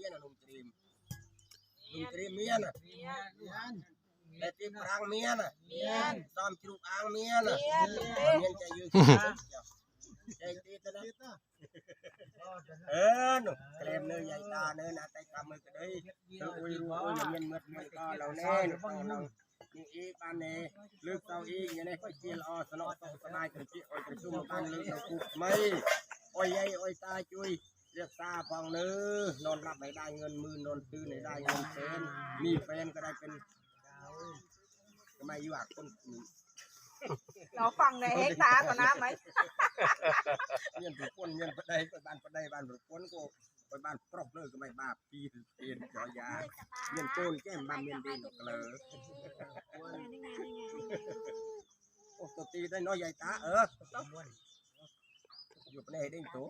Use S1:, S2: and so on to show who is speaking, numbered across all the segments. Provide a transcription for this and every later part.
S1: មានអានំត្រៀមនំត្រៀមមាន
S2: មាន
S1: តែទីប្រាំងមាន
S2: មាន
S1: សំជ្រូកអាំងមាន
S2: មាន
S1: មានតែយើងចែកទីទៅណាអឺនោះក្លែមនៅយាយតានៅណាតែតាមមើលក្តីទៅអ៊ុយរួអ៊ុយមានមើលមើលតឡងណែនោះដល់នេះអ៊ីបានណែលើកតៅអ៊ីយ៉ាងនេះក៏ជាល្អស្នក់សុខស្ដាយត្រជាអុយប្រជុំបានលើកទៅគូថ្មីអុយយាយអុយតាជួយ เรียกตาฟังเนื้อนอนรับไห้ได้เงินมื่นนอนตื่นไห้ได้เงินแสนมีแฟนก็ได้เป็นทำไมอยู่อะคน
S2: เราฟังในเฮกตาก่อนนะไหม
S1: เงินถูกคนเงินประเดไปบ้านประเดบ้านถูกคนกูไปบ้านปรกเลยก็ไม่บ้าปีเอ็นจอยาเงินโจนแก้มบ้านเงียนดินออกเลยโอ้ตัวตีได้น้อยใหญ่ตาเออ อยู่ประเทศได้ตัว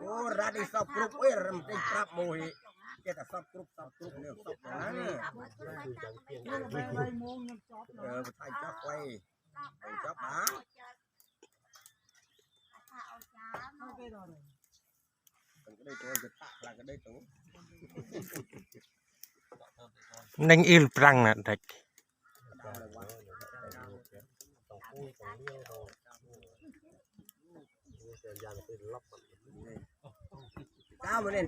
S1: โอ้รัดได้สอบกรุบเอ้ยรำได้ปรับโมหิแกแต่สอบกรุบสอบกรุบเนี่ยสอบอย่างนั้นเออไทยจับไว้ไปจับหามันก็ได้ตัวจะตักล้วก็ได้ตัว
S3: Đánh il prang nè thạch.
S1: ก้าวมาเล่นได้กันมาช่วยมันได้กัน
S3: Ê,
S4: จ้าเนี่ยหมดครั้งลูกลูกครูเนี่ยนั่
S1: ง
S4: อ
S1: ใจดีเลยระงังเนี่ยอยู่อยู่ที่ประเทศประเทศก งวิ่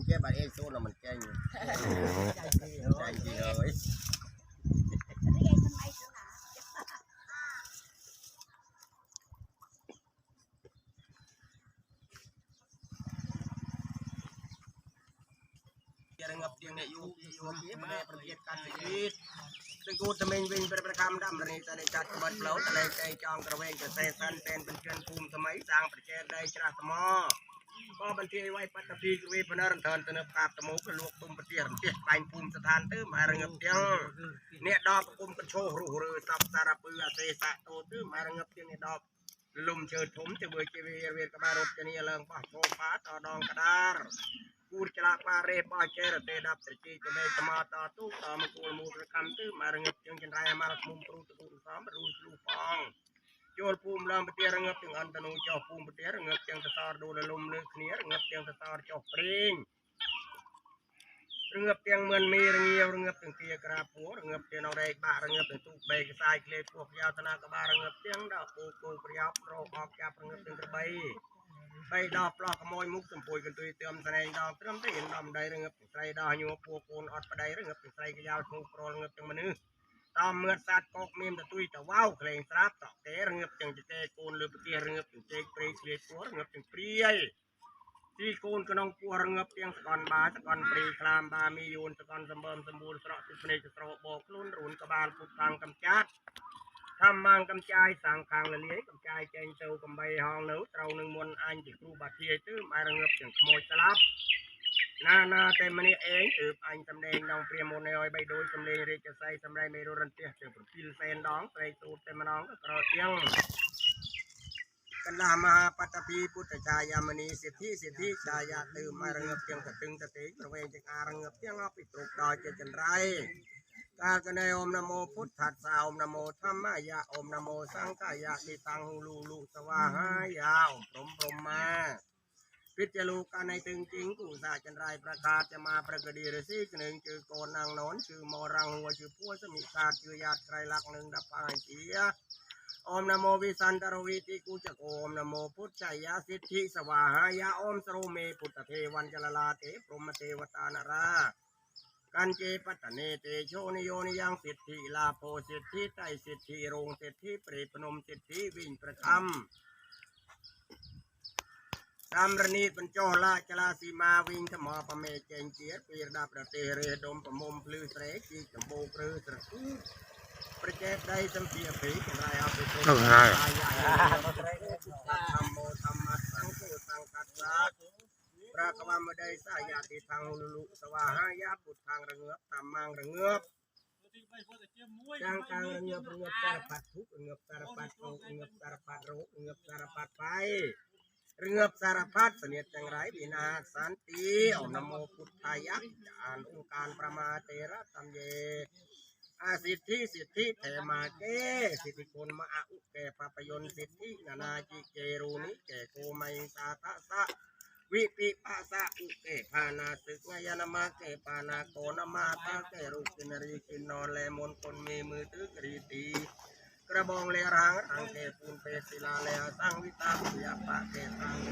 S1: งประประคำดำระนี้จะได้ จัดกระบวนเปล่าทะเลใจจองกระเวงจะเซซันเป็นเป็นเชิญภูมิสมัยสร้างประเทศได้ชราสมอก็บันทีไว้ปัตตภีกวีพนรเทินตนกาบตะมูกระลวกตุมปฏิรันเตียไปภูมิสถานตื้อมาระงับเตียงเนี่ยดอกกุมกระโชรูรือสับสารปือเสสะโตตื้อมาระงับเตียงเนี่ยดอกลุมเชิดถมจะเบื่อจีวีเวียนกบา គូចលាបារេបោចេរទេដាប់ត្រជីទៅមេតមតទូតាមគូលមូលកម្មទឺមករងឹតជាងចន្ទ្រៃអាមរមុំព្រੂទូសំរូលរូផងចូលភូមិឡំប្រទេសរងឹតទាំងអន្តនុចោភូមិប្រទេសរងឹតទាំងសសរដូលលំលើគ្នារងឹតទាំងសសរចោព្រេងរងឹតទាំងមឿនមីរងាវរងឹតទាំងទាក្រាពួររងឹតទាំងរែកបាក់រងឹតទាំងទូបេកខ្សែក្លេពោះខ្យោតនាកបារងឹតទាំងដល់គូគូប្រយោគរោបអបចាប់រងឹតទាំងក្របី បីដល់ផ្លោះក្មួយមុខសំពួយកន្ទុយទើមស្នែងដល់ត្រឹមតែរៀនដល់ម្ដីរងឹបស្រីដល់ញួរពូកូនអត់ប្ដីរងឹបស្រីកយ៉ាវឈ្មោះប្រលងឹបទាំងមនុស្សតាមមឿតសាត់កោកមានតទួយតវ៉ៅក្លែងស្រាប់តកេរងឹបទាំងចែកកូនលើប្រទេសរងឹបទាំងចែកព្រៃឆ្លៀតពួររងឹបទាំងព្រាយទីកូនក្នុងពោះរងឹបទាំងស្កន់បាស្កន់ព្រីខ្លាមបាមីយូនស្កន់សម្បើមសម្បួលស្រក់ទឹកភ្នែកស្រោបោខ្លួនរូនក្បាលពុកខាងកំចាត់ ធម្មងកំចាយសាងខាងលលាយកំចាយចេញទៅកំបីហងនៅត្រូវនឹងមុនអញជាគ្រូបាធាយទៅមិនរងើបទាំងក្មួយស្លាប់ណាណាតែម្នាក់ឯងគឺអញសំលេងដងព្រាមុនឲ្យបីដូចសំលេងរាជស័យសម្ដែងមេរុរន្ទះទៅ7សែនដងព្រៃទូតតែម្ដងក្រទៀងកណ្ដាមហាបតពីពុទ្ធចាយាមនីសិទ្ធិសិទ្ធិចាយាទើមករងើបទាំងកតឹងតទេងប្រវែងទាំងអារងើបទាំងអស់ពីទ្រុកដល់ជាចន្ទ្រៃ ตากากระงับเตียอาไดอยเจจันไรกากันในอมนโมพุทธัสสะอมนโมธรรมายะอมนโมสังฆายะติตังหูลูลูสวาหายาอมพรหมพรมมาพิจลูกันในตึงจริงกูสาจันไรประกาศจะมาประกดีรสีหนึ่งชื่อโกนางนอนชื่อมอรังหัวชื่อพัวสมิศาชื่อญาติไกรลักหนึ่งดับปางเจียอมนโมวิสันตรวิติกูจักโอมนโมพุทธชัยยะสิทธิสวาหายาอมสโรเมพุทธเทวันจลลาเตพรหมเทวตานารา กันเจปัตตเนเตโชนิโยนิยังสิทธิลาโพสิทธิไตสิทธิโรงสิทธิเปรตพนมสิทธิวิ่งประคำตามรณีปัญโจลาจลาสีมาวิ่งธมอปะเมเจงเจียปีรดาประเตเรดมประมมพลือเสรจีจมโบปรือสระอูประเจได้สัมเพียผีกันไรเอาไปโช พระกวามไดสายาติทางหุลุสวาหายาปุทธังระเงือบตามมังระเงือบจางกลางระเงียบระเงียบสารพัดทุกระเงียบสารพัดโรคระเงียบสารพัดโรคระเงียบสารพัดไฟระเงียบสารพัดเสนียดจังไรบินาสันติอานโมพุทธายักอ่านองค์การประมาเตระตัมเยอาสิทธิสิทธิเถมาเกสิทธิคุณมาอุเกภาพยนต์สิทธินานาจิเกรูนิเกโกไมสาทะสะ วิปิปัสสะอุเกภานาสึกงยานามาเกปานาโกนามาตาเกรุกินรีกินนอนแลมนคนมีมือถือกรีตีกระบองเลรังรังเกปูนเปศิลาเลสังวิตาปุยาปะเกตังก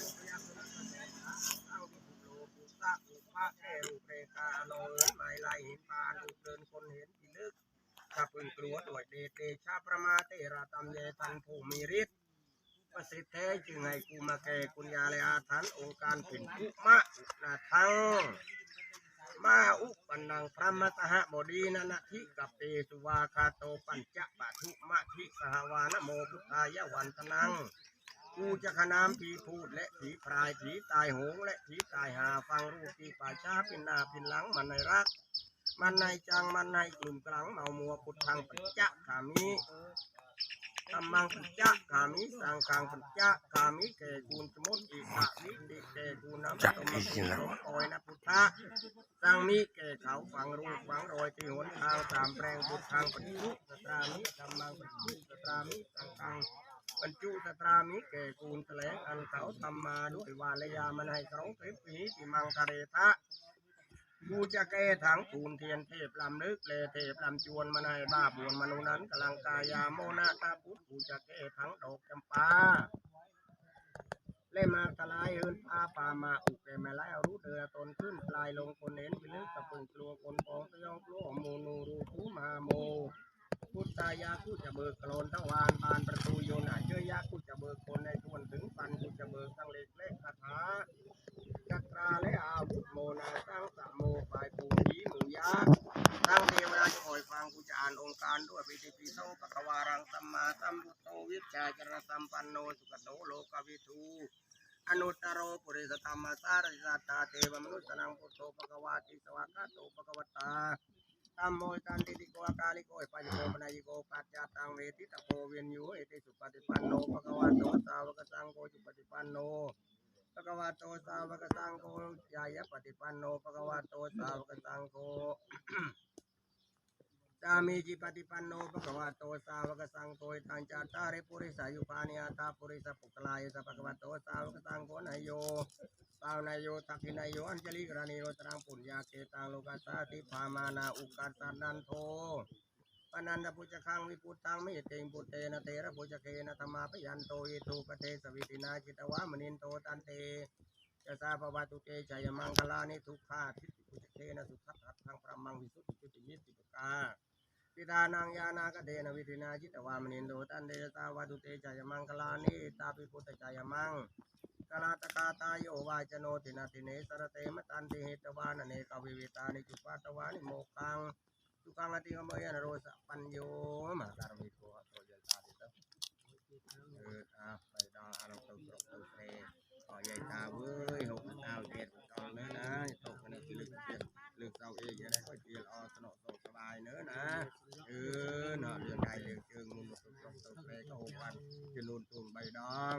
S1: รุปยาสุนัสเสนาสังวิปุโลปุตตะอุปะเกรุเปกาโลเอินไม้ไล่เห็นปานอุเดินคนเห็นพิลึกข้าพึงกลัวด้วยเดชเดชาประมาเตระตัมเยตันผู้มีฤทธิ์ ประสิทธิ์แท้จึงให้กูมาแก่กุญญาเลอาทันองค์การเป็นผู้มะนาทังมาอุปนังพระมัตหบดีนันทิกัปเปสุวาคาโตปัญจปะทุมะทิสหวานโมพุทธายวันตนังกูจะขนามผีพูดและผีพรายผีตายโหงและผีตายหาฟังรูปผีป่าช้าเป็นนาเป็นหลังมันในรัก มันในจังมันในกลุ่มกลังเมามัวพุทธังปัญจขามิ ธรรมังปัญจขามิสังฆังปัญจขามิเกกูลสมุติอิกะวิติเกกูลน้ำตมะกุลโอยนะพุทธะสังมิแก่เขาฝังรูปฝังรอยที่หนทางสามแปลงบุตรทางปฏิทุสตรามิธรรมังปฏิทุสตรามิสังฆังบรรจุสตรามิแก่กูลแถลงอันเขาทำมาด้วยวาลยามันให้เขาเทปีติมังคาเรทะ กูจะแก้ถังปูนเทียนเทพลำลึกเลเทพลำจวนมันในบ้าบวนมนุนั้นกำลังกายาโมนาตาพุทธกูจะแก้ถังดอกจำปาเล่มาตะลายเอินพาปามาอุกเกมาไล่เอารู้เดือตนขึ้นปลายลงคนเน้นไปลึกกับปุ่งกลัวคนปองตะยองกลัวโมนูรูคูมาโม พุทธายากูจะเบิกโกลนทั้งวานบานประตูโยนาเจยยากูจะเบิกคนในทวนถึงปันกูจะเบิกทั้งเล็กเล็กคาถาจักราและอาวุธโมนาตั้งสะโมฝ่ายปูผีหมูยาตั้งเทวดาจะคอยฟังกูจะอ่านองค์การด้วยปิติปิโสปะกวารังสัมมาสัมพุทโธวิชชาจรณสัมปันโนสุขโตโลกวิทูอนุตตรโรปุริสธรรมสารสิสัตตาเทวมนุษย์นังพุทโธปะกวาติสวากาโตปะกวตา ตัมโมตันติติโกอากาลิโกปัญโกปนายโกปัจจตังเวทิตโกเวียนยูเอติสุปฏิปันโนปะกวาโตสาวกสังโฆสุปฏิปันโนปะกวาโตสาวกสังโฆยายะปฏิปันโนปะกวาโตสาวกสังโฆ สามีจิปฏิปันโนภะคะวะโตสาวกสังโฆตังจาตาริปุริสายุปานิอาตาปุริสปุกลายสัพพะวะโตสาวกสังโฆนายโยสาวนายโยตักขินายโยอัญชลิกรานิโรตรังปุญญาเกตังโลกัสสาติภามานาอุกัสสันนันโทปนันดปุจคังวิปุตตังมิเตงปุเตนะเตระปุจเคนะธรรมาปยันโตอิทุปเทสวิตินาจิตวามนินโตตันเตจะสาภวตุเตชัยมังคลานิทุกขาทิฏฐิปุจเทนะสุขัตถังพระมังวิสุทธิจุติยิติปกา ปิตานังยานากเดนวิธินาจิตวามนินโดตันเดสาวาตุเตจายมังคลานิตาปิพุทธจายมังกลาตกาตายโยวาจโนตินาติเนสรเตมตันติเหตวานเนกวิเวตานิจุปาตวานิโมกังสุขังอติกมยนโรสปัญโยมาการมิโกโตยันตาติตเอออาไปดองอารมณ์ตุกตุกตุเตขอใหญ่ตาเว้ยหกเต้าเจ็ดตองเนื้อนะตกกันในที่ลึก เลือกเราเองจะได้ค่อยเจียอสนุกสบายเนอะนะเออเนาะเรื่องใดเรื่องเชิงมุนตรงตรงเลยก็หกวันจะนูนตูนใบดอง